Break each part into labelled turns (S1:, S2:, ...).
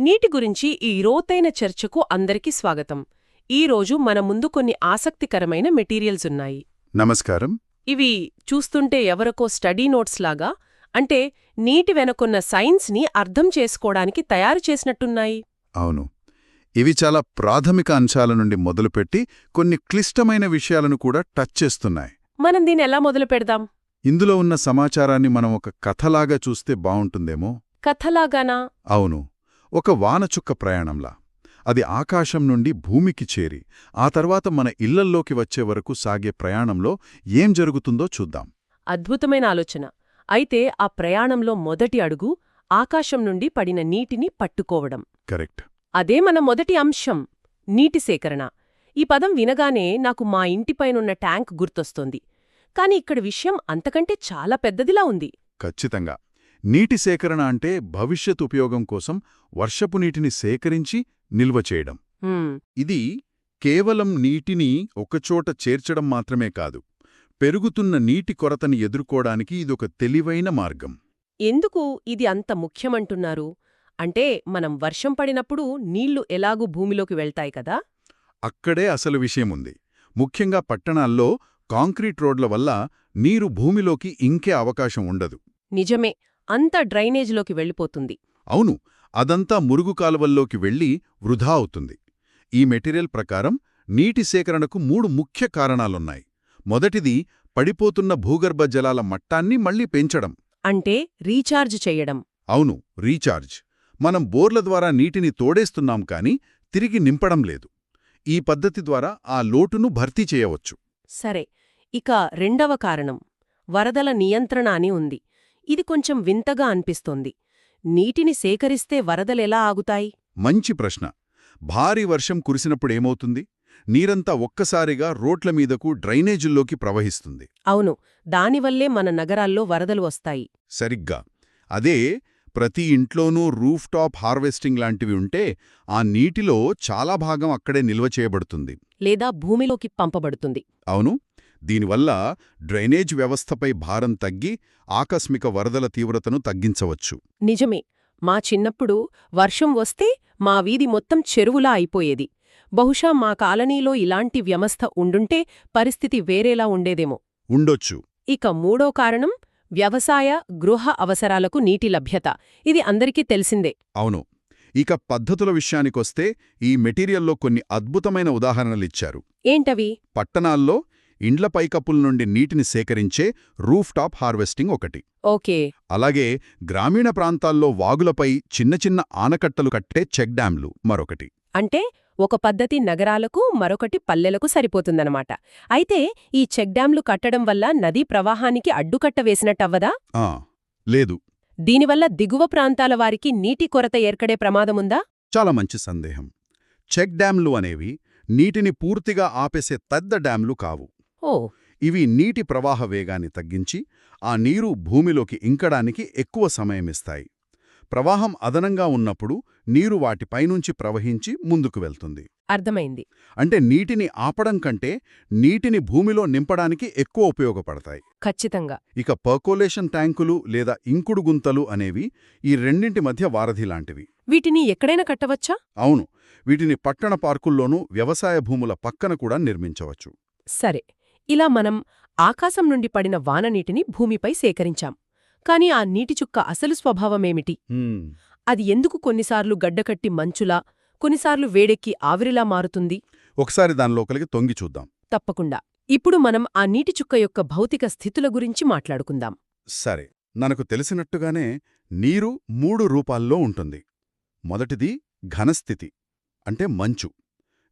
S1: నీటి గురించి ఈ లోతైన చర్చకు అందరికీ స్వాగతం. ఈ రోజు మన ముందు కొన్ని ఆసక్తికరమైన మెటీరియల్స్ ఉన్నాయి.
S2: నమస్కారం.
S1: ఇవి చూస్తుంటే ఎవరికో స్టడీ నోట్స్ లాగా అంటే నీటి వెనకున్న సైన్స్ని అర్థం చేసుకోవడానికి తయారు చేసినట్టున్నాయి.
S2: అవును. ఇవి చాలా ప్రాథమిక అంశాల నుండి మొదలుపెట్టి కొన్ని క్లిష్టమైన విషయాలను కూడా టచ్ చేస్తున్నాయి.
S1: మనం దీన్ని ఎలా మొదలు పెడదాం?
S2: ఇందులో ఉన్న సమాచారాన్ని మనం ఒక కథలాగా చూస్తే బావుంటుందేమో
S1: కథలాగానా?
S2: అవును. ఒక వానచుక్క ప్రయాణంలా. అది ఆకాశం నుండి భూమికి చేరి ఆ తర్వాత మన ఇళ్ళల్లోకి వచ్చే వరకు సాగే ప్రయాణంలో ఏం జరుగుతుందో చూద్దాం.
S1: అద్భుతమైన ఆలోచన. అయితే ఆ ప్రయాణంలో మొదటి అడుగు ఆకాశం నుండి పడిన నీటిని పట్టుకోవడం.
S2: కరెక్ట్.
S1: అదే మన మొదటి అంశం నీటి సేకరణ. ఈ పదం వినగానే నాకు మా ఇంటిపైనున్న ట్యాంక్ గుర్తొస్తోంది. కాని ఇక్కడ విషయం అంతకంటే చాలా పెద్దదిలా ఉంది.
S2: ఖచ్చితంగా. నీటి సేకరణ అంటే భవిష్యత్ ఉపయోగం కోసం వర్షపు నీటిని సేకరించి నిల్వ చేయడం. ఇది కేవలం నీటిని ఒకచోట చేర్చడం మాత్రమే కాదు పెరుగుతున్న నీటి కొరతని ఎదుర్కోవడానికి ఇదొక తెలివైన మార్గం.
S1: ఎందుకు ఇది అంత ముఖ్యమంటున్నారు? అంటే మనం వర్షం పడినప్పుడు నీళ్ళు ఎలాగూ భూమిలోకి వెళ్తాయి కదా?
S2: అక్కడే అసలు విషయముంది. ముఖ్యంగా పట్టణాల్లో కాంక్రీట్ రోడ్ల వల్ల నీరు భూమిలోకి ఇంకే అవకాశం ఉండదు.
S1: నిజమే. అంత డ్రైనేజ్లోకి వెళ్ళిపోతుంది.
S2: అవును అదంతా మురుగు కాలువల్లోకి వెళ్ళి వృధా అవుతుంది. ఈ మెటీరియల్ ప్రకారం నీటి సేకరణకు మూడు ముఖ్య కారణాలున్నాయి. మొదటిది పడిపోతున్న భూగర్భ జలాల మట్టాన్ని మళ్ళీ పెంచడం.
S1: అంటే రీఛార్జ్ చెయ్యడం
S2: అవును రీఛార్జ్. మనం బోర్ల ద్వారా నీటిని తోడేస్తున్నాం కాని తిరిగి నింపడం లేదు. ఈ పద్ధతి ద్వారా ఆ లోటును భర్తీ చేయవచ్చు.
S1: సరే ఇక రెండవ కారణం. వరదల నియంత్రణ అని ఉంది. ఇది కొంచెం వింతగా అనిపిస్తోంది. నీటిని సేకరిస్తే వరదలెలా ఆగుతాయి?
S2: మంచి ప్రశ్న. భారీ వర్షం కురిసినప్పుడేమవుతుంది నీరంతా ఒక్కసారిగా రోడ్ల మీదకు డ్రైనేజుల్లోకి ప్రవహిస్తుంది.
S1: అవును దానివల్లే మన నగరాల్లో వరదలు వస్తాయి.
S2: సరిగ్గా. అదే ప్రతి ఇంట్లోనూ రూఫ్ టాప్ హార్వెస్టింగ్ లాంటివి ఉంటే ఆ నీటిలో చాలా భాగం అక్కడే నిల్వ చేయబడుతుంది.
S1: లేదా భూమిలోకి పంపబడుతుంది.
S2: అవును. దీనివల్ల డ్రైనేజ్ వ్యవస్థపై భారం తగ్గి ఆకస్మిక వరదల తీవ్రతను తగ్గించవచ్చు.
S1: నిజమే. మా చిన్నప్పుడు వర్షం వస్తే మా వీధి మొత్తం చెరువులా అయిపోయేది. బహుశా మా కాలనీలో ఇలాంటి వ్యవస్థ ఉండుంటే పరిస్థితి వేరేలా ఉండేదేమో.
S2: ఉండొచ్చు.
S1: ఇక మూడో కారణం వ్యవసాయ గృహ అవసరాలకు నీటి లభ్యత. ఇది అందరికీ తెలిసిందే.
S2: అవును. ఇక పద్ధతుల విషయానికొస్తే ఈ మెటీరియల్లో కొన్ని అద్భుతమైన ఉదాహరణలిచ్చారు
S1: ఏంటవి?
S2: పట్టణాల్లో ఇండ్ల పైకప్పుల నుండి నీటిని సేకరించే రూఫ్ టాప్ హార్వెస్టింగ్ ఒకటి.
S1: ఓకే.
S2: అలాగే గ్రామీణ ప్రాంతాల్లో వాగులపై చిన్న చిన్న ఆనకట్టలు కట్టే చెక్ డ్యాంలు మరొకటి.
S1: అంటే ఒక పద్ధతి నగరాలకు మరొకటి పల్లెలకు సరిపోతుందన్నమాట. అయితే ఈ చెక్ డ్యాంలు కట్టడం వల్ల నదీ ప్రవాహానికి అడ్డుకట్ట వేసినట్టవ్వదా?
S2: ఆ లేదు.
S1: దీనివల్ల దిగువ ప్రాంతాల వారికి నీటి కొరత ఏర్పడే ప్రమాదముందా?
S2: చాలా మంచి సందేహం. చెక్ డ్యాంలు అనేవి నీటిని పూర్తిగా ఆపేసే పెద్ద డ్యాంలు కావు.
S1: ఓ.
S2: ఇవి నీటి ప్రవాహ వేగాన్ని తగ్గించి ఆ నీరు భూమిలోకి ఇంకడానికి ఎక్కువ సమయమిస్తాయి. ప్రవాహం అదనంగా ఉన్నప్పుడు నీరు వాటిపైనుంచి ప్రవహించి ముందుకు వెళ్తుంది.
S1: అర్థమైంది.
S2: అంటే నీటిని ఆపడం కంటే నీటిని భూమిలో నింపడానికి ఎక్కువ ఉపయోగపడతాయి.
S1: ఖచ్చితంగా.
S2: ఇక పర్కోలేషన్ ట్యాంకులు లేదా ఇంకుడు గుంతలు అనేవి ఈ రెండింటి మధ్య వారధి లాంటివి.
S1: వీటిని ఎక్కడైనా కట్టవచ్చా?
S2: అవును. వీటిని పట్టణ పార్కుల్లోనూ వ్యవసాయ భూముల పక్కన కూడా నిర్మించవచ్చు.
S1: సరే. ఇలా మనం ఆకాశం నుండి పడిన వాననీటిని భూమిపై సేకరించాం. కాని ఆ నీటి చుక్క అసలు స్వభావమేమిటి. అది ఎందుకు కొన్నిసార్లు గడ్డకట్టి మంచులా కొన్నిసార్లు వేడెక్కి ఆవిరిలా మారుతుంది?
S2: ఒకసారి దానిలోకలికి తొంగి చూద్దాం.
S1: తప్పకుండా. ఇప్పుడు మనం ఆ నీటి చుక్క యొక్క భౌతిక స్థితుల గురించి మాట్లాడుకుందాం.
S2: సరే. మనకు తెలిసినట్టుగానే నీరు మూడు రూపాల్లో ఉంటుంది. మొదటిది ఘనస్థితి అంటే మంచు.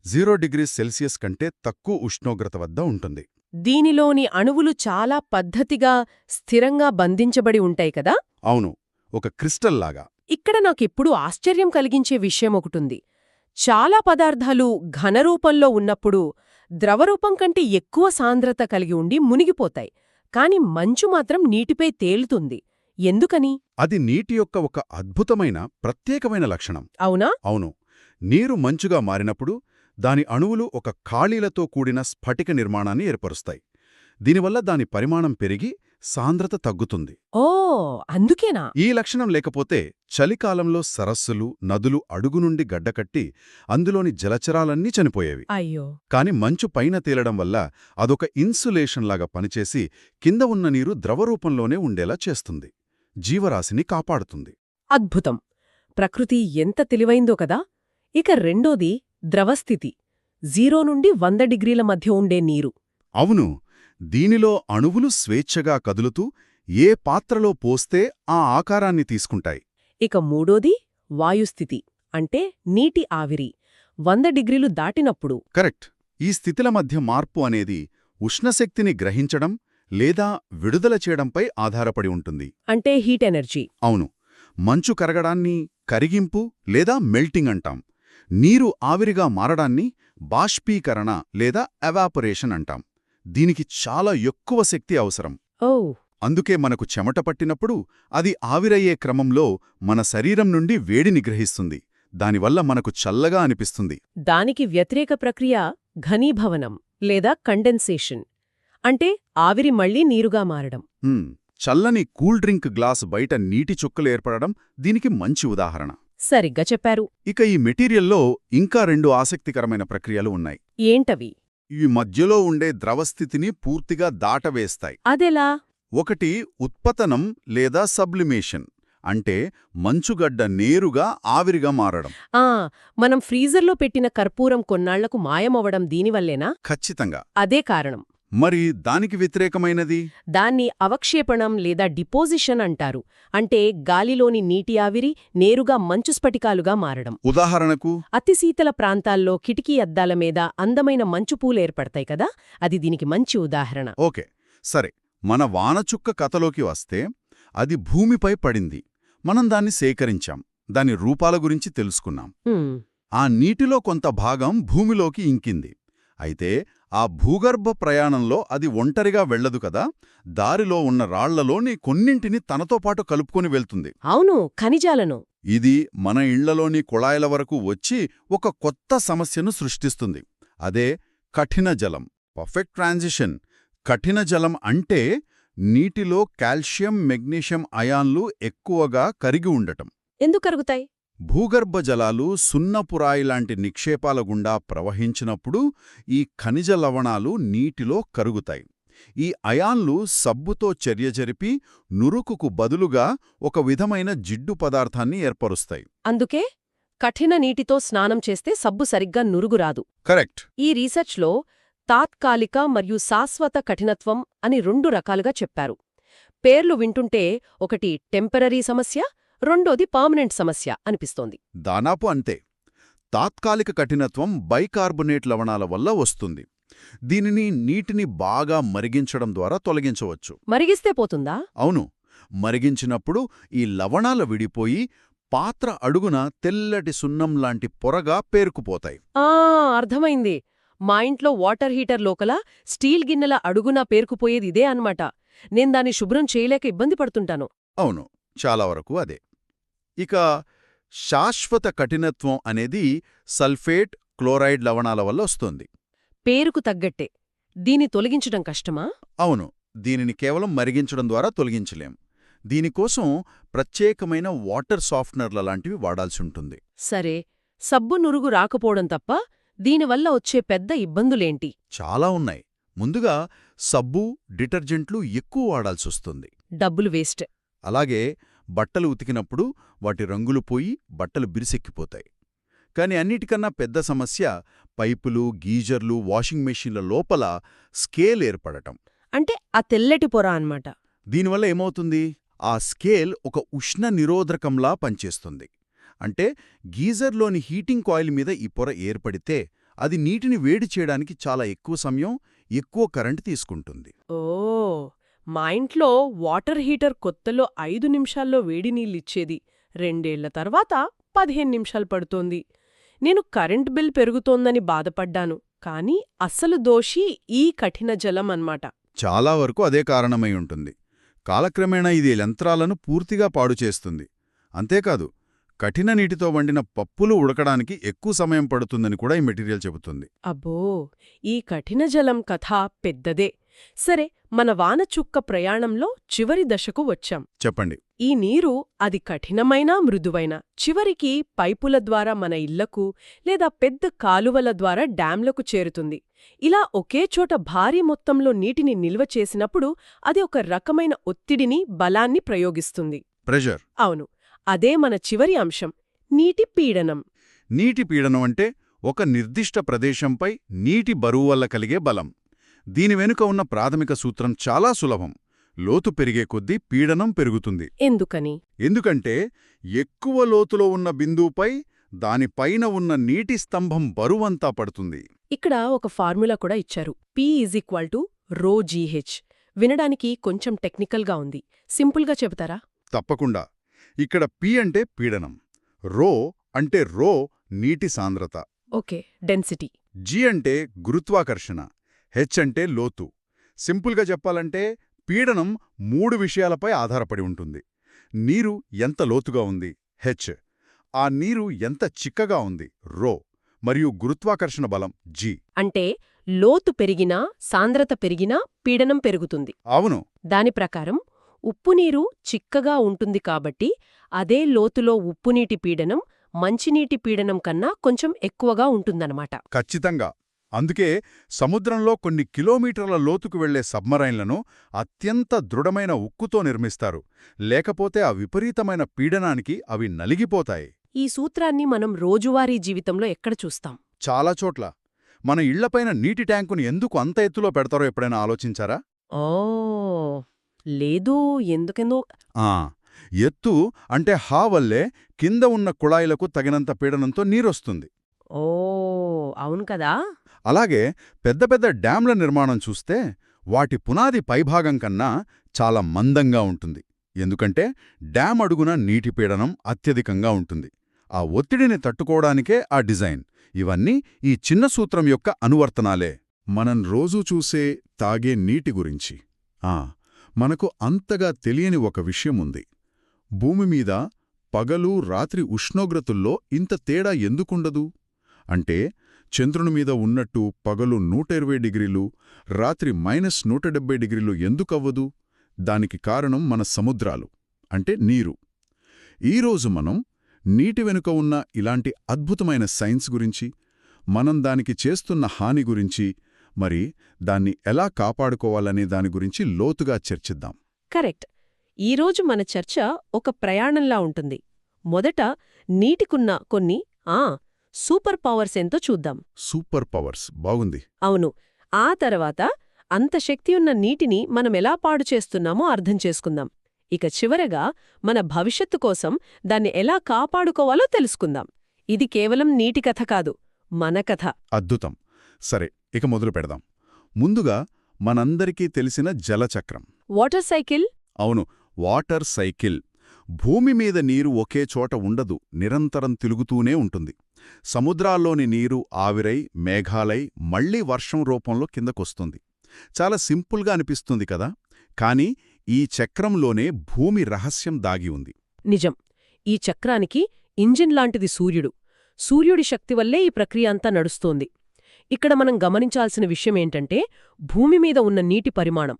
S2: జీరో డిగ్రీ సెల్సియస్ కంటే తక్కువ ఉష్ణోగ్రత వద్ద ఉంటుంది.
S1: దీనిలోని అణువులు చాలా పద్ధతిగా స్థిరంగా బంధించబడి ఉంటాయి కదా?
S2: అవును ఒక క్రిస్టల్ లాగా.
S1: ఇక్కడ నాకెప్పుడూ ఆశ్చర్యం కలిగించే విషయం ఒకటుంది. చాలా పదార్థాలు ఘనరూపంలో ఉన్నప్పుడు ద్రవరూపం కంటే ఎక్కువ సాంద్రత కలిగి ఉండి మునిగిపోతాయి కాని మంచు మాత్రం నీటిపై తేలుతుంది. ఎందుకని?
S2: అది నీటి యొక్క ఒక అద్భుతమైన ప్రత్యేకమైన లక్షణం.
S1: అవునా?
S2: అవును నీరు మంచుగా మారినప్పుడు దాని అణువులు ఒక ఖాళీలతో కూడిన స్ఫటిక నిర్మాణాన్ని ఏర్పరుస్తాయి. దీనివల్ల దాని పరిమాణం పెరిగి సాంద్రత తగ్గుతుంది.
S1: ఓ అందుకేనా?
S2: ఈ లక్షణం లేకపోతే చలికాలంలో సరస్సులు నదులు అడుగు నుండి గడ్డకట్టి అందులోని జలచరాలన్నీ చనిపోయేవి.
S1: అయ్యో.
S2: కాని మంచు పైన తేలడం వల్ల అదొక ఇన్సులేషన్లాగా పనిచేసి కింద ఉన్న నీరు ద్రవరూపంలోనే ఉండేలా చేస్తుంది. జీవరాశిని కాపాడుతుంది.
S1: అద్భుతం! ప్రకృతి ఎంత తెలివైందో కదా! ఇక రెండోది ద్రవస్థితి. జీరో నుండి వంద డిగ్రీల మధ్య ఉండే నీరు.
S2: అవును దీనిలో అణువులు స్వేచ్ఛగా కదులుతూ ఏ పాత్రలో పోస్తే ఆ ఆకారాన్ని తీసుకుంటాయి.
S1: ఇక మూడోది వాయుస్థితి అంటే నీటి ఆవిరి. వంద డిగ్రీలు దాటినప్పుడు
S2: కరెక్ట్. ఈ స్థితిల మధ్య మార్పు అనేది ఉష్ణశక్తిని గ్రహించడం లేదా విడుదల చేయడంపై ఆధారపడి ఉంటుంది.
S1: అంటే హీట్ ఎనర్జీ.
S2: అవును మంచు కరగడాన్ని కరిగింపు లేదా మెల్టింగ్ అంటాం. నీరు ఆవిరిగా మారడాన్ని బాష్పీకరణ లేదా ఎవాపరేషన్ అంటాం. దీనికి చాలా ఎక్కువ శక్తి అవసరం.
S1: ఓ!
S2: అందుకే మనకు చెమట పట్టినప్పుడు అది ఆవిరయ్యే క్రమంలో మన శరీరం నుండి వేడిని గ్రహిస్తుంది దానివల్ల మనకు చల్లగా అనిపిస్తుంది.
S1: దానికి వ్యతిరేక ప్రక్రియ ఘనీభవనం లేదా కండెన్సేషన్. అంటే ఆవిరి మళ్ళీ నీరుగా మారడం.
S2: చల్లని కూల్ డ్రింక్ గ్లాస్ బయట నీటి చుక్కలు ఏర్పడడం దీనికి మంచి ఉదాహరణ.
S1: సరిగ్గా చెప్పారు.
S2: ఇక ఈ మెటీరియల్లో ఇంకా రెండు ఆసక్తికరమైన ప్రక్రియలు ఉన్నాయి.
S1: ఏంటవి?
S2: ఈ మధ్యలో ఉండే ద్రవస్థితిని పూర్తిగా దాటవేస్తాయి.
S1: అదెలా?
S2: ఒకటి ఉత్పతనం లేదా సబ్లిమేషన్ అంటే మంచుగడ్డ నేరుగా ఆవిరిగా మారడం.
S1: ఆ మనం ఫ్రీజర్లో పెట్టిన కర్పూరం కొన్నాళ్ళకు మాయమవడం దీనివల్లేనా?
S2: ఖచ్చితంగా.
S1: అదే కారణం.
S2: మరి దానికి వ్యతిరేకమైనది?
S1: దాన్ని అవక్షేపణం లేదా డిపోజిషన్ అంటారు. అంటే గాలిలోని నీటి ఆవిరి నేరుగా మంచు స్ఫటికాలుగా మారడం.
S2: ఉదాహరణకు?
S1: అతి శీతల ప్రాంతాల్లో కిటికీ అద్దాల మీద అందమైన మంచు పూలు ఏర్పడతాయి కదా? అది దీనికి మంచి ఉదాహరణ.
S2: ఓకే. సరే. మన వానచుక్క కథలోకి వస్తే అది భూమిపై పడింది. మనం దాన్ని సేకరించాం. దాని రూపాల గురించి తెలుసుకున్నాం. ఆ నీటిలో కొంత భాగం భూమిలోకి ఇంకింది. అయితే ఆ భూగర్భ ప్రయాణంలో అది ఒంటరిగా వెళ్ళదు కదా దారిలో ఉన్న రాళ్ళలోని కొన్నింటిని తనతో పాటు కలుపుకొని వెళ్తుంది.
S1: అవును ఖనిజాలను.
S2: ఇది మన ఇళ్ళలోని కుళాయిల వరకు వచ్చి ఒక కొత్త సమస్యను సృష్టిస్తుంది. అదే కఠిన జలం. Perfect transition. కఠిన జలం అంటే నీటిలో కాల్షియం మెగ్నీషియం అయాన్లు ఎక్కువగా కరిగి ఉండటం.
S1: ఎందుకు కరుగుతాయి?
S2: భూగర్భ జలాలు సున్నపురాయి లాంటి నిక్షేపాల గుండా ప్రవహించినప్పుడు ఈ ఖనిజ లవణాలు నీటిలో కరుగుతాయి. ఈ అయాన్లు సబ్బుతో చర్య జరిపి నురుకుకు బదులుగా ఒక విధమైన జిడ్డు పదార్థాన్ని ఏర్పరుస్తాయి.
S1: అందుకే కఠిన నీటితో స్నానం చేస్తే సబ్బు సరిగ్గా నురుగురాదు.
S2: కరెక్ట్.
S1: ఈ రీసెర్చ్లో తాత్కాలిక మరియు శాశ్వత కఠినత్వం అని రెండు రకాలుగా చెప్పారు. పేర్లు వింటుంటే ఒకటి టెంపరరీ సమస్య రెండోది పర్మనెంట్ సమస్య అనిపిస్తోంది.
S2: దానాపు అంతే. తాత్కాలిక కఠినత్వం బైకార్బొనేట్ లవణాల వల్ల వస్తుంది. దీనిని నీటిని బాగా మరిగించడం ద్వారా తొలగించవచ్చు.
S1: మరిగిస్తే పోతుందా?
S2: అవును. మరిగించినప్పుడు ఈ లవణాలు విడిపోయి పాత్ర అడుగున తెల్లటి సున్నం లాంటి పొరగా పేరుకుపోతాయి.
S1: ఆ అర్థమైంది. మా ఇంట్లో వాటర్ హీటర్ లోకల స్టీల్ గిన్నెల అడుగునా పేరుకుపోయేది ఇదే అన్నమాట. నేను దాన్ని శుభ్రం చేయలేక ఇబ్బంది పడుతుంటాను.
S2: అవును. చాలా వరకు అదే. ఇక శాశ్వత కఠినత్వం అనేది సల్ఫేట్ క్లోరైడ్ లవణాల వల్ల వస్తుంది.
S1: పేరుకు తగ్గట్టే. దీన్ని తొలగించడం కష్టమా?
S2: అవును. దీనిని కేవలం మరిగించడం ద్వారా తొలగించలేం. దీనికోసం ప్రత్యేకమైన వాటర్ సాఫ్ట్నర్ల లాంటివి వాడాల్సి ఉంటుంది.
S1: సరే. సబ్బు నురుగు రాకపోవడం తప్ప దీనివల్ల వచ్చే పెద్ద ఇబ్బందులేంటి?
S2: చాలా ఉన్నాయి. ముందుగా సబ్బు డిటర్జెంట్లు ఎక్కువ వాడాల్సొస్తుంది
S1: డబ్బులు వేస్ట్.
S2: అలాగే బట్టలు ఉతికినప్పుడు వాటి రంగులు పోయి బట్టలు బిరిసెక్కిపోతాయి. కాని అన్నిటికన్నా పెద్ద సమస్య పైపులు గీజర్లు వాషింగ్ మెషీన్ల లోపల స్కేల్ ఏర్పడటం.
S1: అంటే ఆ తెల్లటి పొర అన్నమాట.
S2: దీనివల్ల ఏమవుతుంది? ఆ స్కేల్ ఒక ఉష్ణ నిరోధకంలా పనిచేస్తుంది. అంటే గీజర్లోని హీటింగ్ కాయిల్ మీద ఈ పొర ఏర్పడితే అది నీటిని వేడి చేయడానికి చాలా ఎక్కువ సమయం ఎక్కువ కరెంటు తీసుకుంటుంది.
S1: ఓ మా ఇంట్లో వాటర్ హీటర్ కొత్తలో ఐదు నిమిషాల్లో వేడి నీళ్ళిచ్చేది. రెండేళ్ళ తర్వాత పదిహేను నిమిషాలు పడుతోంది. నేను కరెంట్ బిల్ పెరుగుతోందని బాధపడ్డాను. కానీ అసలు దోషి ఈ కఠిన జలం అన్నమాట.
S2: చాలా వరకు అదే కారణమై ఉంటుంది. కాలక్రమేణా ఇది యంత్రాలను పూర్తిగా పాడు చేస్తుంది. అంతేకాదు కఠిన నీటితో వండిన పప్పులు ఉడకడానికి ఎక్కువ సమయం పడుతుందని కూడా ఈ మెటీరియల్ చెబుతుంది.
S1: అబ్బో! ఈ కఠిన జలం కథ పెద్దదే. సరే మన వానచుక్క ప్రయాణంలో చివరి దశకు వచ్చాం.
S2: చెప్పండి.
S1: ఈ నీరు అది కఠినమైన మృదువైన చివరికి పైపుల ద్వారా మన ఇళ్ళకు లేదా పెద్ద కాలువల ద్వారా డ్యాంలకు చేరుతుంది. ఇలా ఒకే చోట భారీ మొత్తంలో నీటిని నిల్వ చేసినప్పుడు అది ఒక రకమైన ఒత్తిడిని బలాన్ని ప్రయోగిస్తుంది.
S2: ప్రెషర్
S1: అవును. అదే మన చివరి అంశం నీటి పీడనం.
S2: నీటి పీడనం అంటే ఒక నిర్దిష్ట ప్రదేశంపై నీటి బరువు వల్ల కలిగే బలం. దీని వెనుక ఉన్న ప్రాథమిక సూత్రం చాలా సులభం. లోతు పెరిగే కొద్దీ పీడనం పెరుగుతుంది.
S1: ఎందుకని?
S2: ఎందుకంటే ఎక్కువ లోతులో ఉన్న బిందువుపై దానిపైన ఉన్న నీటి స్తంభం బరువంతా పడుతుంది.
S1: ఇక్కడ ఒక ఫార్ములా కూడా ఇచ్చారు. P is equal to rho g h వినడానికి కొంచెం టెక్నికల్గా ఉంది. సింపుల్గా చెబుతారా?
S2: తప్పకుండా. ఇక్కడ పి అంటే పీడనం. రో అంటే రో నీటి సాంద్రత.
S1: ఓకే డెన్సిటీ
S2: జి అంటే గురుత్వాకర్షణ. హెచ్ అంటే లోతు. సింపుల్గా చెప్పాలంటే పీడనం మూడు విషయాలపై ఆధారపడి ఉంటుంది. నీరు ఎంత లోతుగా ఉంది? హెచ్. ఆ నీరు ఎంత చిక్కగా ఉంది? రో. మరియు గురుత్వాకర్షణ బలం జి.
S1: అంటే లోతు పెరిగినా సాంద్రత పెరిగినా పీడనం పెరుగుతుంది.
S2: అవును.
S1: దాని ప్రకారం ఉప్పునీరు చిక్కగా ఉంటుంది కాబట్టి అదే లోతులో ఉప్పునీటి పీడనం మంచినీటి పీడనం కన్నా కొంచెం ఎక్కువగా ఉంటుందన్నమాట.
S2: ఖచ్చితంగా. అందుకే సముద్రంలో కొన్ని కిలోమీటర్ల లోతుకు వెళ్ళే సబ్మరైన్లను అత్యంత దృఢమైన ఉక్కుతో నిర్మిస్తారు. లేకపోతే ఆ విపరీతమైన పీడనానికి అవి నలిగిపోతాయి.
S1: ఈ సూత్రాన్ని మనం రోజువారీ జీవితంలో ఎక్కడ చూస్తాం?
S2: చాలా చోట్ల. మన ఇళ్ళపైన నీటి ట్యాంకుని ఎందుకు అంత ఎత్తులో పెడతారో ఎప్పుడైనా ఆలోచించారా?
S1: ఓ లేదు. ఎందుకెందో
S2: ఆ ఎత్తు అంటే హా వల్లే కింద ఉన్న కుళాయిలకు తగినంత పీడనంతో నీరొస్తుంది.
S1: ఓ అవును కదా.
S2: అలాగే పెద్ద పెద్ద డ్యాంల నిర్మాణం చూస్తే వాటి పునాది పైభాగం కన్నా చాలా మందంగా ఉంటుంది. ఎందుకంటే డ్యాం అడుగున నీటి పీడనం అత్యధికంగా ఉంటుంది. ఆ ఒత్తిడిని తట్టుకోవడానికే ఆ డిజైన్. ఇవన్నీ ఈ చిన్న సూత్రం యొక్క అనువర్తనాలే. మనం రోజూ చూసే తాగే నీటి గురించి. ఆ మనకు అంతగా తెలియని ఒక విషయముంది భూమిమీద పగలు రాత్రి ఉష్ణోగ్రతుల్లో ఇంత తేడా ఎందుకుండదు? అంటే చంద్రుని మీద ఉన్నట్టు పగలు నూట ఇరవై డిగ్రీలు రాత్రి మైనస్ నూట డెబ్బై డిగ్రీలు ఎందుకవ్వదు? దానికి కారణం మన సముద్రాలు అంటే నీరు. ఈరోజు మనం నీటి వెనుక ఉన్న ఇలాంటి అద్భుతమైన సైన్స్ గురించి మనం దానికి చేస్తున్న హాని గురించి మరి దాన్ని ఎలా కాపాడుకోవాలనే దాని గురించి లోతుగా చర్చిద్దాం.
S1: కరెక్ట్. ఈరోజు మన చర్చ ఒక ప్రయాణంలా ఉంటుంది. మొదట నీటికున్న కొన్ని ఆ సూపర్ పవర్స్ ఎంతో చూద్దాం.
S2: Super powers. బాగుంది.
S1: అవును. ఆ తర్వాత అంత శక్తి ఉన్న నీటిని మనమెలా పాడు చేస్తున్నామో అర్థం చేసుకుందాం. ఇక చివరగా మన భవిష్యత్తు కోసం దాన్ని ఎలా కాపాడుకోవాలో తెలుసుకుందాం. ఇది కేవలం నీటి కథ కాదు మన కథ.
S2: అద్భుతం. సరే ఇక మొదలు పెడదాం. ముందుగా మనందరికీ తెలిసిన జలచక్రం.
S1: Water cycle?
S2: అవును వాటర్ సైకిల్. భూమి మీద నీరు ఒకే చోట ఉండదు నిరంతరం తిరుగుతూనే ఉంటుంది. సముద్రాల్లోని నీరు ఆవిరై మేఘాలై మళ్ళీ వర్షం రూపంలో కిందకొస్తుంది. చాలా సింపుల్గా అనిపిస్తుంది కదా? కాని ఈ చక్రంలోనే భూమి రహస్యం దాగి ఉంది.
S1: నిజం. ఈ చక్రానికి ఇంజిన్ లాంటిది సూర్యుడు. సూర్యుడి శక్తి వల్లే ఈ ప్రక్రియ అంతా నడుస్తోంది. ఇక్కడ మనం గమనించాల్సిన విషయమేంటంటే భూమి మీద ఉన్న నీటి పరిమాణం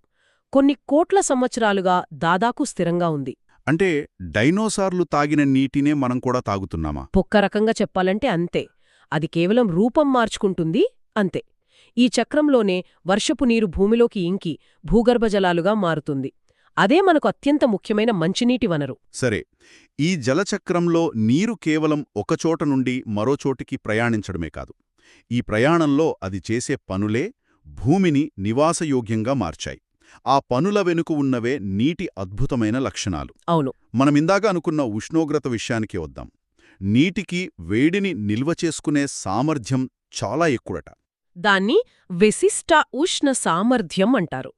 S1: కొన్ని కోట్ల సంవత్సరాలుగా దాదాపు స్థిరంగా ఉంది.
S2: అంటే డైనోసార్లు తాగిన నీటినే మనం కూడా తాగుతున్నామా?
S1: పొక్క రకంగా చెప్పాలంటే అంతే. అది కేవలం రూపం మార్చుకుంటుంది అంతే. ఈ చక్రంలోనే వర్షపు నీరు భూమిలోకి ఇంకి భూగర్భజలాలుగా మారుతుంది. అదే మనకు అత్యంత ముఖ్యమైన మంచినీటి వనరు.
S2: సరే. ఈ జలచక్రంలో నీరు కేవలం ఒకచోట నుండి మరో చోటికి ప్రయాణించడమే కాదు. ఈ ప్రయాణంలో అది చేసే పనులే భూమిని నివాసయోగ్యంగా మార్చాయి. ఆ పనుల వెనుక ఉన్నవే నీటి అద్భుతమైన లక్షణాలు.
S1: అవును.
S2: మనమిందాక అనుకున్న ఉష్ణోగ్రత విషయానికి వద్దాం. నీటికి వేడిని నిల్వ చేసుకునే సామర్థ్యం చాలా ఎక్కువట.
S1: దాన్ని విశిష్ట ఉష్ణ సామర్థ్యం అంటారు.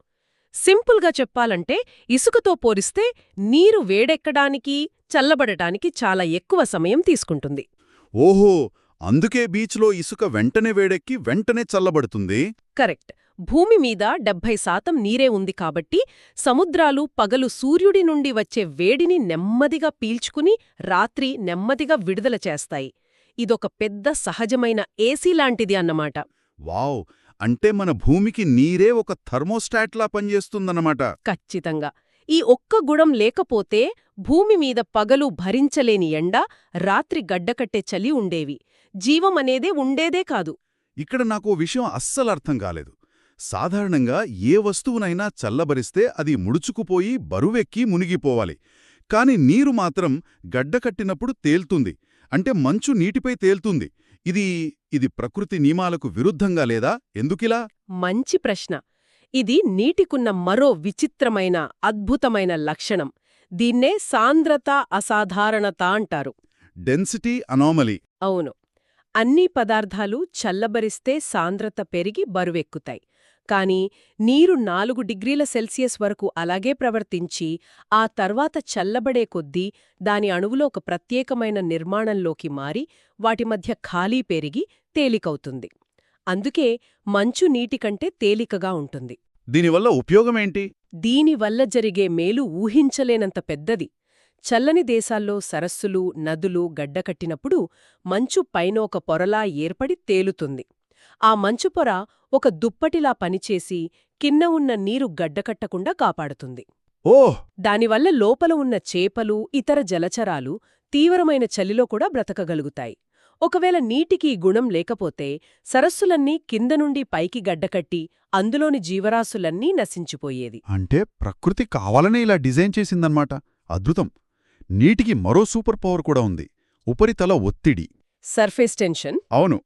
S1: సింపుల్గా చెప్పాలంటే ఇసుకతో పోలిస్తే నీరు వేడెక్కడానికి చల్లబడటానికి చాలా ఎక్కువ సమయం తీసుకుంటుంది.
S2: ఓహో! అందుకే బీచ్లో ఇసుక వెంటనే వేడెక్కి వెంటనే చల్లబడుతుంది?
S1: కరెక్ట్. భూమి మీద డెబ్భై శాతం నీరే ఉంది కాబట్టి సముద్రాలు పగలు సూర్యుడి నుండి వచ్చే వేడిని నెమ్మదిగా పీల్చుకుని రాత్రి నెమ్మదిగా విడుదల చేస్తాయి. ఇదొక పెద్ద సహజమైన ఏసీ లాంటిది అన్నమాట.
S2: వావ్! అంటే మన భూమికి నీరే ఒక థర్మోస్టాట్లా పనిచేస్తుందన్నమాట.
S1: ఖచ్చితంగా. ఈ ఒక్క గుణం లేకపోతే భూమి మీద పగలు భరించలేని ఎండ రాత్రి గడ్డకట్టే చలి ఉండేవి. జీవమనేదే ఉండేదే కాదు.
S2: ఇక్కడ నాకు విషయం అస్సలు అర్థం కాలేదు. సాధారణంగా ఏ వస్తువునైనా చల్లబరిస్తే అది ముడుచుకుపోయి బరువెక్కి మునిగిపోవాలి. కాని నీరు మాత్రం గడ్డకట్టినప్పుడు తేల్తుంది. అంటే మంచు నీటిపై తేల్తుంది. ఇది ఇది ప్రకృతి నియమాలకు విరుద్ధంగా లేదా? ఎందుకిలా?
S1: మంచి ప్రశ్న. ఇది నీటికున్న మరో విచిత్రమైన అద్భుతమైన లక్షణం. దీన్నే సాంద్రత అసాధారణత అంటారు.
S2: Density anomaly.
S1: అవును. అన్ని పదార్థాలు చల్లబరిస్తే సాంద్రత పెరిగి బరువెక్కుతాయి. కాని నీరు నాలుగు డిగ్రీల సెల్సియస్ వరకు అలాగే ప్రవర్తించి ఆ తర్వాత చల్లబడే కొద్దీ దాని అణువులో ఒక ప్రత్యేకమైన నిర్మాణంలోకి మారి వాటి మధ్య ఖాళీ పెరిగి తేలికవుతుంది. అందుకే మంచు నీటికంటే తేలికగా ఉంటుంది.
S2: దీనివల్ల ఉపయోగమేంటి?
S1: దీనివల్ల జరిగే మేలు ఊహించలేనంత పెద్దది. చల్లని దేశాల్లో సరస్సులు నదులు గడ్డకట్టినప్పుడు మంచు పైన ఒక పొరలా ఏర్పడి తేలుతుంది. ఆ మంచు పొర ఒక దుప్పటిలా పనిచేసి కింద ఉన్న నీరు గడ్డకట్టకుండా కాపాడుతుంది.
S2: ఓహ్!
S1: దానివల్ల లోపల ఉన్న చేపలు ఇతర జలచరాలు తీవ్రమైన చలిలో కూడా బ్రతకగలుగుతాయి. ఒకవేళ నీటికి గుణం లేకపోతే సరస్సులన్నీ కింద నుండి పైకి గడ్డకట్టి అందులోని జీవరాశులన్నీ నశించిపోయేది.
S2: అంటే ప్రకృతి కావాలనే ఇలా డిజైన్ చేసిందన్నమాట. అద్భుతం! నీటికి మరో సూపర్ పవర్ కూడా ఉంది. ఉపరితల ఒత్తిడి.
S1: Surface tension.
S2: అవును.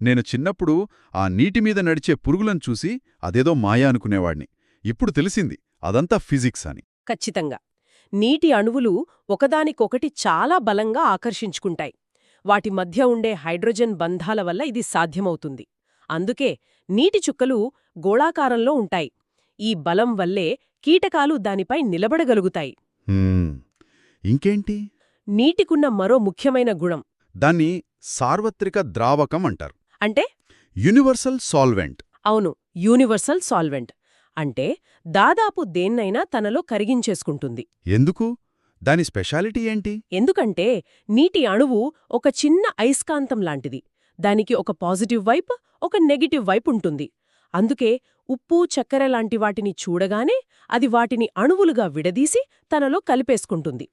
S2: నేను చిన్నప్పుడు ఆ నీటి మీద నడిచే పురుగులను చూసి అదేదో మాయా అనుకునేవాణ్ణి ఇప్పుడు తెలిసింది అదంతా ఫిజిక్స్ అని.
S1: ఖచ్చితంగా. నీటి అణువులు ఒకదానికొకటి చాలా బలంగా ఆకర్షించుకుంటాయి. వాటి మధ్య ఉండే హైడ్రోజన్ బంధాల వల్ల ఇది సాధ్యమవుతుంది. అందుకే నీటి చుక్కలు గోళాకారంలో ఉంటాయి. ఈ బలం వల్లే కీటకాలు దానిపై నిలబడగలుగుతాయి.
S2: ఇంకేంటి?
S1: నీటికున్న మరో ముఖ్యమైన గుణం.
S2: దాన్ని సార్వత్రిక ద్రావకం అంటారు.
S1: అంటే?
S2: Universal solvent.
S1: అవును యూనివర్సల్ సాల్వెంట్. అంటే దాదాపు దేన్నైనా తనలో కరిగించేసుకుంటుంది.
S2: ఎందుకు? దాని స్పెషాలిటీ ఏంటి?
S1: ఎందుకంటే నీటి అణువు ఒక చిన్న అయస్కాంతం లాంటిది. దానికి ఒక పాజిటివ్ వైపు ఒక నెగటివ్ వైపు ఉంటుంది. అందుకే ఉప్పు చక్కెర లాంటి వాటిని చూడగానే అది వాటిని అణువులుగా విడదీసి తనలో కలిపేసుకుంటుంది.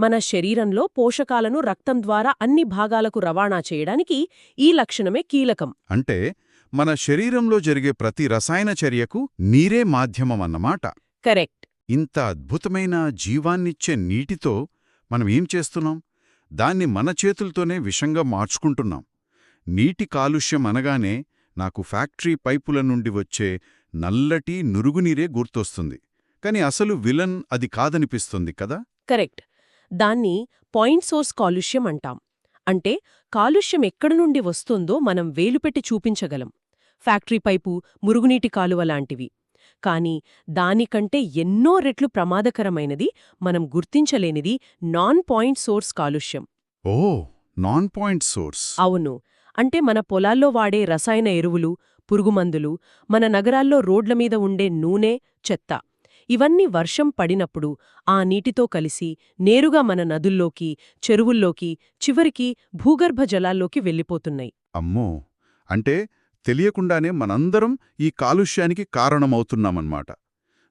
S1: మన శరీరంలో పోషకాలను రక్తం ద్వారా అన్ని భాగాలకు రవాణా చేయడానికి ఈ లక్షణమే కీలకం.
S2: అంటే మన శరీరంలో జరిగే ప్రతి రసాయన చర్యకు నీరే మాధ్యమమన్నమాట.
S1: కరెక్ట్.
S2: ఇంత అద్భుతమైన జీవాన్నిచ్చే నీటితో మనం ఏం చేస్తున్నాం? దాన్ని మన చేతులతోనే విషంగా మార్చుకుంటున్నాం. నీటి కాలుష్యం అనగానే నాకు ఫ్యాక్టరీ పైపుల నుండి వచ్చే నల్లటి నురుగునీరే గుర్తొస్తుంది. కాని అసలు విలన్ అది కాదనిపిస్తుంది కదా?
S1: కరెక్ట్. దాన్ని పాయింట్ సోర్స్ కాలుష్యం అంటాం. అంటే కాలుష్యం ఎక్కడి నుండి వస్తుందో మనం వేలుపెట్టి చూపించగలం. ఫ్యాక్టరీ పైపు మురుగునీటి కాలువ లాంటివి. కాని దానికంటే ఎన్నో రెట్లు ప్రమాదకరమైనది మనం గుర్తించలేనిది నాన్ పాయింట్ సోర్స్ కాలుష్యం.
S2: Oh non point source.
S1: అవును. అంటే మన పొలాల్లో వాడే రసాయన ఎరువులు పురుగుమందులు మన నగరాల్లో రోడ్ల మీద ఉండే నూనె చెత్త. ఇవన్నీ వర్షం పడినప్పుడు ఆ నీటితో కలిసి నేరుగా మన నదుల్లోకి చెరువుల్లోకి చివరికి భూగర్భ జలాల్లోకి వెళ్ళిపోతున్నాయి.
S2: అమ్మో! అంటే తెలియకుండానే మనందరం ఈ కాలుష్యానికి కారణమవుతున్నామన్నమాట.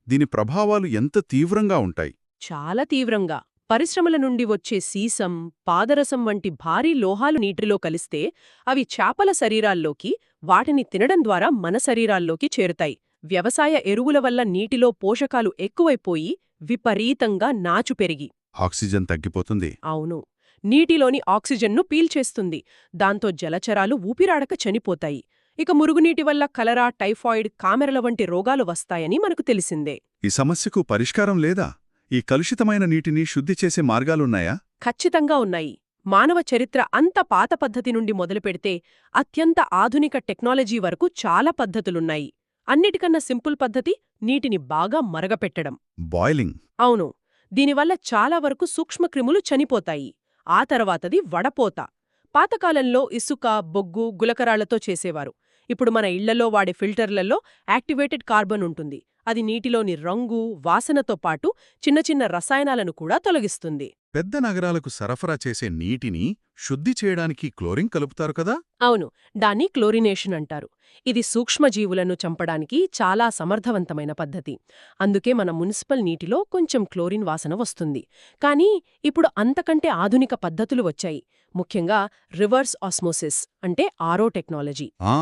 S2: దీని ప్రభావాలు ఎంత తీవ్రంగా ఉంటాయి?
S1: చాలా తీవ్రంగా. పరిశ్రమల నుండి వచ్చే సీసం పాదరసం వంటి భారీ లోహాలు నీటిలో కలిస్తే అవి చేపల శరీరాల్లోకి వాటిని తినడం ద్వారా మన శరీరాల్లోకి చేరుతాయి. వ్యవసాయ ఎరువుల వల్ల నీటిలో పోషకాలు ఎక్కువైపోయి విపరీతంగా నాచు పెరిగి.
S2: ఆక్సిజన్ తగ్గిపోతుంది.
S1: అవును. నీటిలోని ఆక్సిజన్ను పీల్చేస్తుంది. దాంతో జలచరాలు ఊపిరాడక చనిపోతాయి. ఇక మురుగునీటి వల్ల కలరా టైఫాయిడ్ కామెరల వంటి రోగాలు వస్తాయని మనకు తెలిసిందే.
S2: ఈ సమస్యకు పరిష్కారం లేదా? ఈ కలుషితమైన నీటిని శుద్ధి చేసే మార్గాలున్నాయా?
S1: ఖచ్చితంగా ఉన్నాయి. మానవ చరిత్ర అంత పాత పద్ధతి నుండి మొదలుపెడితే అత్యంత ఆధునిక టెక్నాలజీ వరకు చాలా పద్ధతులున్నాయి. అన్నిటికన్నా సింపుల్ పద్ధతి నీటిని బాగా మరగపెట్టడం.
S2: బాయిలింగ్.
S1: అవును. దీనివల్ల చాలా వరకు సూక్ష్మక్రిములు చనిపోతాయి. ఆ తర్వాతది వడపోత. పాతకాలంలో ఇసుక బొగ్గు గులకరాళ్ళతో చేసేవారు. ఇప్పుడు మన ఇళ్ళలో వాడే ఫిల్టర్లలో యాక్టివేటెడ్ కార్బన్ ఉంటుంది. అది నీటిలోని రంగు వాసనతో పాటు చిన్న చిన్న రసాయనాలను కూడా తొలగిస్తుంది.
S2: పెద్ద నగరాలకు సరఫరా చేసే నీటిని శుద్ధి చేయడానికి క్లోరిన్ కలుపుతారు కదా?
S1: అవును దాన్ని క్లోరినేషన్ అంటారు. ఇది సూక్ష్మజీవులను చంపడానికి చాలా సమర్థవంతమైన పద్ధతి. అందుకే మన మున్సిపల్ నీటిలో కొంచెం క్లోరిన్ వాసన వస్తుంది. కానీ ఇప్పుడు అంతకంటే ఆధునిక పద్ధతులు వచ్చాయి. ముఖ్యంగా రివర్స్ ఆస్మోసిస్ అంటే ఆరో టెక్నాలజీ.
S2: ఆ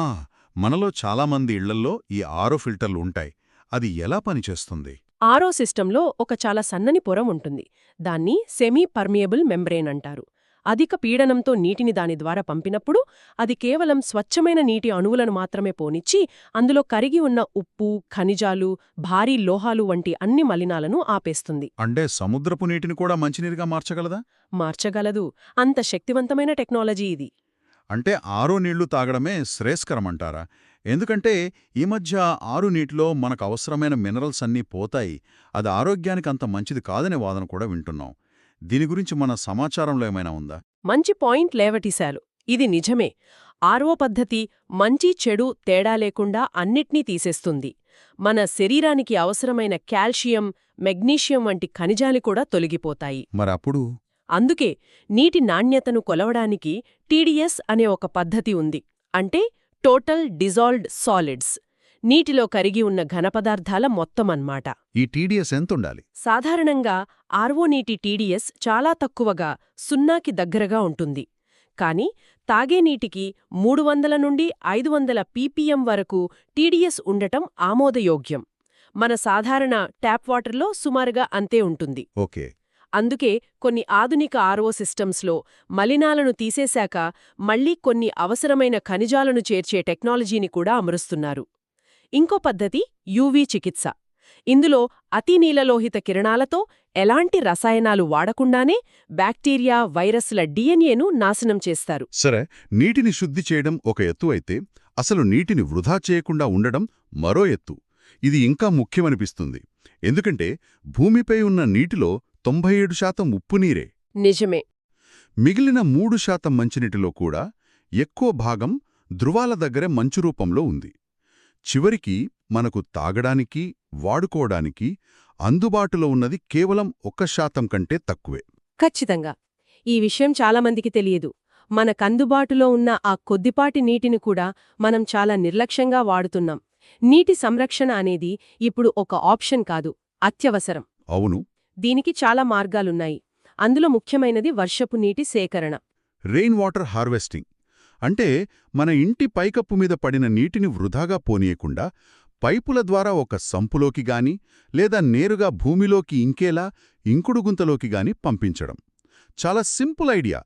S2: మనలో చాలామంది ఇళ్ళల్లో ఈ ఆరో ఫిల్టర్లు ఉంటాయి. అది ఎలా పనిచేస్తుంది?
S1: ఆరో సిస్టంలో ఒక చాలా సన్నని పొర ఉంటుంది. దాన్ని సెమీ పర్మియబుల్ మెంబ్రేన్ అంటారు. అధిక పీడనంతో నీటిని దాని ద్వారా పంపినప్పుడు అది కేవలం స్వచ్ఛమైన నీటి అణువులను మాత్రమే పోనిచ్చి అందులో కరిగి ఉన్న ఉప్పు ఖనిజాలు భారీ లోహాలు వంటి అన్ని మలినాలను ఆపేస్తుంది.
S2: అంటే సముద్రపు నీటిని కూడా మంచినీరుగా మార్చగలదా?
S1: మార్చగలదు. అంత శక్తివంతమైన టెక్నాలజీ ఇది.
S2: అంటే ఆరో నీళ్ళు తాగడమే శ్రేయస్కరమంటారా? ఎందుకంటే ఈ మధ్య ఆరు నీటిలో మనకు అవసరమైన మినరల్స్ అన్నీ పోతాయి. అది ఆరోగ్యానికి అంత మంచిది కాదనే వాదన కూడా వింటున్నాం. దీని గురించి మన సమాచారంలో ఏమైనా ఉందా?
S1: మంచి పాయింట్ లేవటీశారు. ఇది నిజమే. ఆరో పద్ధతి మంచి చెడు తేడా లేకుండా అన్నిట్నీ తీసేస్తుంది. మన శరీరానికి అవసరమైన కాల్షియం మెగ్నీషియం వంటి ఖనిజాలు కూడా తొలగిపోతాయి.
S2: మరప్పుడు
S1: అందుకే నీటి నాణ్యతను కొలవడానికి టీడీఎస్ అనే ఒక పద్ధతి ఉంది. అంటే టోటల్ డిజాల్వ్డ్ సాలిడ్స్. నీటిలో కరిగి ఉన్న ఘనపదార్థాల మొత్తమన్మాట
S2: ఈ టీడీఎస్ ఎంతుండాలి?
S1: సాధారణంగా ఆర్వో నీటి టీడీఎస్ చాలా తక్కువగా సున్నాకి దగ్గరగా ఉంటుంది. కానీ తాగే నీటికి మూడు వందల నుండి ఐదు వందల పీపీఎం వరకు టీడీఎస్ ఉండటం ఆమోదయోగ్యం. మన సాధారణ ట్యాప్ వాటర్లో సుమారుగా అంతే ఉంటుంది.
S2: ఓకే.
S1: అందుకే కొన్ని ఆధునిక ఆర్ఓ సిస్టమ్స్లో మలినాలను తీసేశాక మళ్ళీ కొన్ని అవసరమైన ఖనిజాలను చేర్చే టెక్నాలజీని కూడా అమరుస్తున్నారు. ఇంకో పద్ధతి యూవీ చికిత్స. ఇందులో అతి నీలలోహిత కిరణాలతో ఎలాంటి రసాయనాలు వాడకుండానే బ్యాక్టీరియా వైరస్ల డిఎన్ఏను నాశనం చేస్తారు.
S2: సరే నీటిని శుద్ధి చేయడం ఒక ఎత్తు అయితే అసలు నీటిని వృధా చేయకుండా ఉండడం మరో ఎత్తు. ఇది ఇంకా ముఖ్యమనిపిస్తుంది. ఎందుకంటే భూమిపై ఉన్న నీటిలో తొంభై ఏడు శాతం ఉప్పు నీరే.
S1: నిజమే.
S2: మిగిలిన మూడు శాతం మంచినీటిలో కూడా ఎక్కువ భాగం ధృవాల దగ్గరే మంచు రూపంలో ఉంది. చివరికి మనకు తాగడానికి వాడుకోవడానికి అందుబాటులో ఉన్నది కేవలం ఒక్క శాతం కంటే తక్కువే.
S1: ఖచ్చితంగా. ఈ విషయం చాలామందికి తెలియదు. మన కందుబాటులో ఉన్న ఆ కొద్దిపాటి నీటిని కూడా మనం చాలా నిర్లక్ష్యంగా వాడుతున్నాం. నీటి సంరక్షణ అనేది ఇప్పుడు ఒక ఆప్షన్ కాదు అత్యవసరం.
S2: అవును.
S1: దీనికి చాలా మార్గాలున్నాయి. అందులో ముఖ్యమైనది వర్షపు నీటి సేకరణ.
S2: రెయిన్ వాటర్ హార్వెస్టింగ్ అంటే మన ఇంటి పైకప్పు మీద పడిన నీటిని వృధాగా పోనీయకుండా పైపుల ద్వారా ఒక సంపులోకి గాని లేదా నేరుగా భూమిలోకి ఇంకేలా ఇంకుడు గుంతలోకి గాని పంపించడం. చాలా సింపుల్ ఐడియా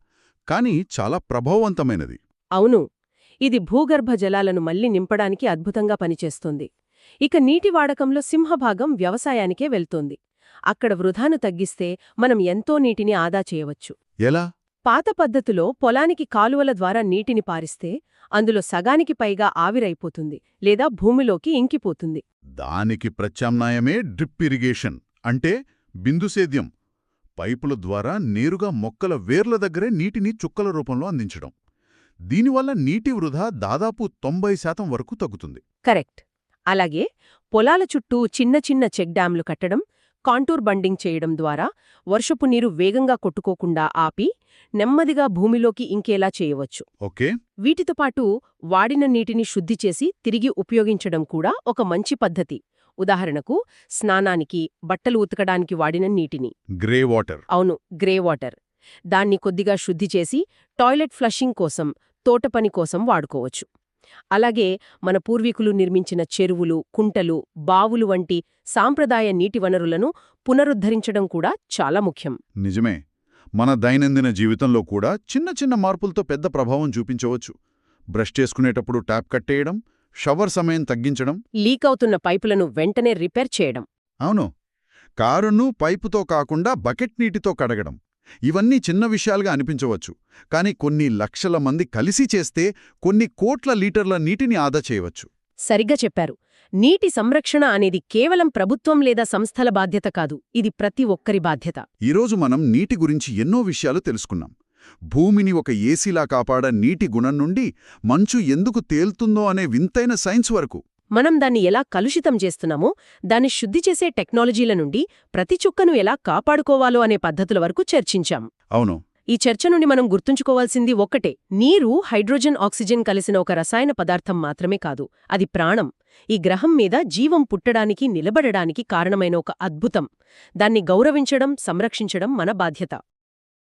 S2: కానీ చాలా ప్రభావవంతమైనది.
S1: అవును. ఇది భూగర్భ జలాలను మళ్ళీ నింపడానికి అద్భుతంగా పనిచేస్తుంది. ఇక నీటి వాడకంలో సింహభాగం వ్యవసాయానికే వెళ్తోంది. అక్కడ వృధాను తగ్గిస్తే మనం ఎంతో నీటిని ఆదా చేయవచ్చు.
S2: ఎలా?
S1: పాత పద్ధతిలో పొలానికి కాలువల ద్వారా నీటిని పారిస్తే అందులో సగానికి పైగా ఆవిరైపోతుంది లేదా భూమిలోకి ఇంకిపోతుంది.
S2: దానికి ప్రత్యామ్నాయమే డ్రిప్ ఇరిగేషన్ అంటే బిందుసేద్యం పైపుల ద్వారా నేరుగా మొక్కల వేర్ల దగ్గరే నీటిని చుక్కల రూపంలో అందించడం. దీనివల్ల నీటి వృధా దాదాపు తొంభై శాతం వరకు తగ్గుతుంది.
S1: కరెక్ట్. అలాగే పొలాల చుట్టూ చిన్న చిన్న చెక్ డ్యాంలు కట్టడం కాంటూర్ బండింగ్ చేయడం ద్వారా వర్షపు నీరు వేగంగా కొట్టుకోకుండా ఆపి నెమ్మదిగా భూమిలోకి ఇంకేలా చేయవచ్చు.
S2: ఓకే.
S1: వీటితో పాటు వాడిన నీటిని శుద్ధి చేసి తిరిగి ఉపయోగించడం కూడా ఒక మంచి పద్ధతి. ఉదాహరణకు స్నానానికి బట్టలు ఉతకడానికి వాడిన నీటిని.
S2: Grey water.
S1: అవును గ్రే వాటర్. దాన్ని కొద్దిగా శుద్ధి చేసి టాయిలెట్ ఫ్లషింగ్ కోసం తోటపని కోసం వాడుకోవచ్చు. అలాగే మన పూర్వీకులు నిర్మించిన చెరువులు కుంటలు బావులు వంటి సాంప్రదాయ నీటి వనరులను పునరుద్ధరించడం కూడా చాలా ముఖ్యం.
S2: నిజమే. మన దైనందిన జీవితంలో కూడా చిన్న చిన్న మార్పులతో పెద్ద ప్రభావం చూపించవచ్చు. బ్రష్ చేసుకునేటప్పుడు ట్యాప్ కట్టేయడం షవర్ సమయం తగ్గించడం.
S1: లీక్ అవుతున్న పైపులను వెంటనే రిపేర్ చేయడం.
S2: అవును. కారును పైపుతో కాకుండా బకెట్ నీటితో కడగడం. ఇవన్నీ చిన్న విషయాలుగా అనిపించవచ్చు. కానీ కొన్ని లక్షల మంది కలిసి చేస్తే కొన్ని కోట్ల లీటర్ల నీటిని ఆదా చేయవచ్చు.
S1: సరిగ్గా చెప్పారు. నీటి సంరక్షణ అనేది కేవలం ప్రభుత్వం లేదా సంస్థల బాధ్యత కాదు. ఇది ప్రతి ఒక్కరి బాధ్యత.
S2: ఈరోజు మనం నీటి గురించి ఎన్నో విషయాలు తెలుసుకున్నాం. భూమిని ఒక ఏసీలా కాపాడ నీటి గుణం నుండి మంచు ఎందుకు తేలుతుందో అనే వింతైన సైన్స్ వరకు
S1: మనం దాన్ని ఎలా కలుషితం చేస్తున్నామో దాన్ని శుద్ధి చేసే టెక్నాలజీల నుండి ప్రతి చుక్కను ఎలా కాపాడుకోవాలో అనే పద్ధతుల వరకు చర్చించాం.
S2: అవును.
S1: ఈ చర్చ నుండి మనం గుర్తుంచుకోవాల్సింది ఒక్కటే. నీరు హైడ్రోజన్ ఆక్సిజన్ కలిసిన ఒక రసాయన పదార్థం మాత్రమే కాదు అది ప్రాణం. ఈ గ్రహం మీద జీవం పుట్టడానికి నిలబడడానికి కారణమైన ఒక అద్భుతం. దాన్ని గౌరవించడం సంరక్షించడం మన బాధ్యత.